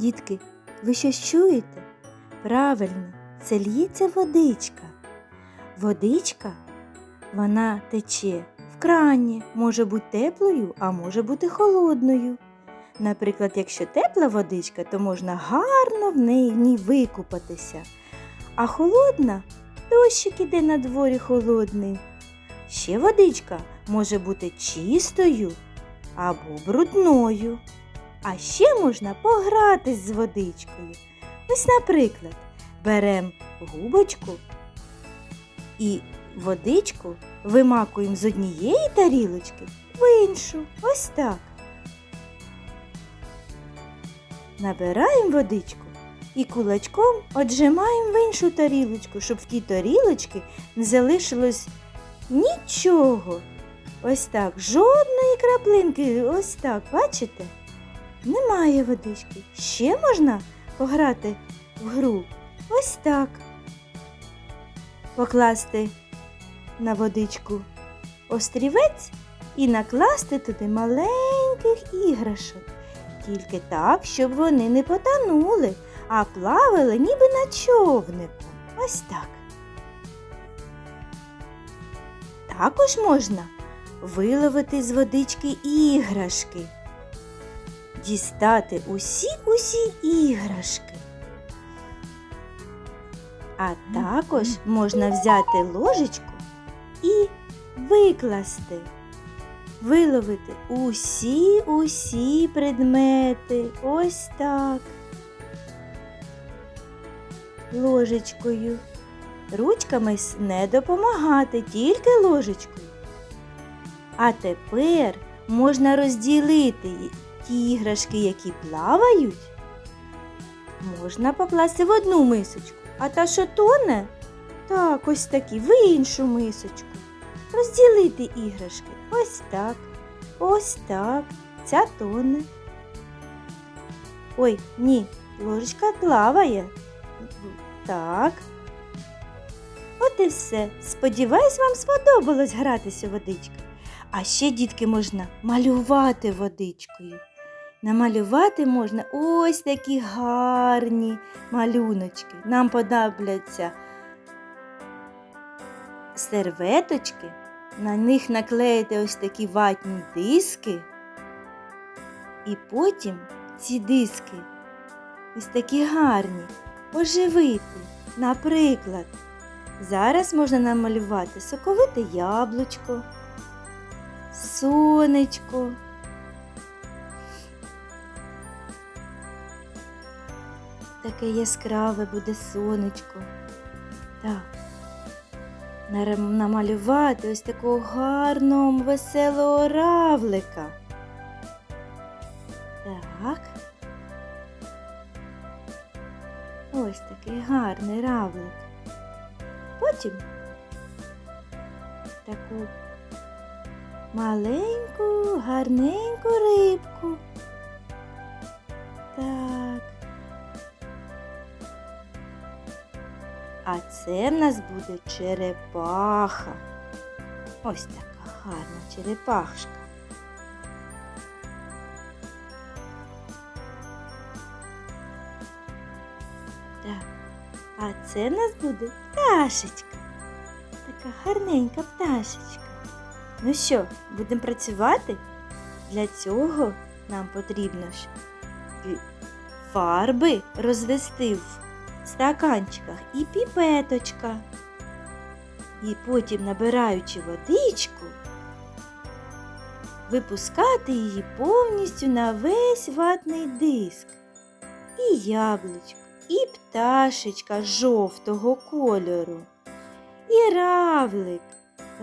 Дітки, ви щось чуєте? Правильно, це лється водичка. Водичка, вона тече в крані, може бути теплою, а може бути холодною. Наприклад, якщо тепла водичка, то можна гарно в неї викупатися. А холодна дощик іде на дворі холодний. Ще водичка може бути чистою або брудною. А ще можна погратись з водичкою. Ось, наприклад, беремо губочку і водичку вимакуємо з однієї тарілочки в іншу. Ось так. Набираємо водичку і кулачком отжимаємо в іншу тарілочку, щоб в тій тарілочці не залишилось нічого. Ось так, жодної краплинки, ось так, бачите? Немає водички. Ще можна пограти в гру. Ось так. Покласти на водичку острівець і накласти туди маленьких іграшок. Тільки так, щоб вони не потонули, а плавали ніби на човнику. Ось так. Також можна виловити з водички іграшки дістати усі-усі іграшки. А також можна взяти ложечку і викласти, виловити усі-усі предмети. Ось так. Ложечкою. Ручками не допомагати, тільки ложечкою. А тепер можна розділити ті іграшки, які плавають, можна покласти в одну мисочку, а та, що тоне, так, ось такі, в іншу мисочку. Розділити іграшки. Ось так, ось так. Ця тоне. Ой, ні, ложечка плаває. Так. От і все. Сподіваюсь, вам сподобалось гратися у водичку. А ще, дітки, можна малювати водичкою. Намалювати можна ось такі гарні малюночки. Нам подобляться серветочки, на них наклеїти ось такі ватні диски. І потім ці диски ось такі гарні оживити. Наприклад, зараз можна намалювати соковите яблучко, сонечко. Таке яскраве буде сонечко. Так. Намалювати ось такого гарного веселого равлика. Так. Ось такий гарний равлик. Потім таку маленьку, гарненьку рибку. А це в нас буде черепаха. Ось така гарна черепашка. Так. А це в нас буде пташечка. Така гарненька пташечка. Ну що, будемо працювати? Для цього нам потрібно фарби розвести в стаканчиках і піпеточка. І потім, набираючи водичку, випускати її повністю на весь ватний диск. І яблучко, і пташечка жовтого кольору, і равлик.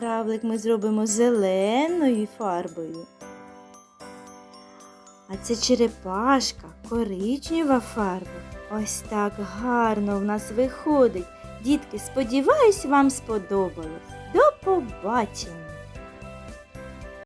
Равлик ми зробимо зеленою фарбою. А це черепашка, коричнева фарба. Ось так гарно в нас виходить. Дітки, сподіваюсь, вам сподобалось. До побачення!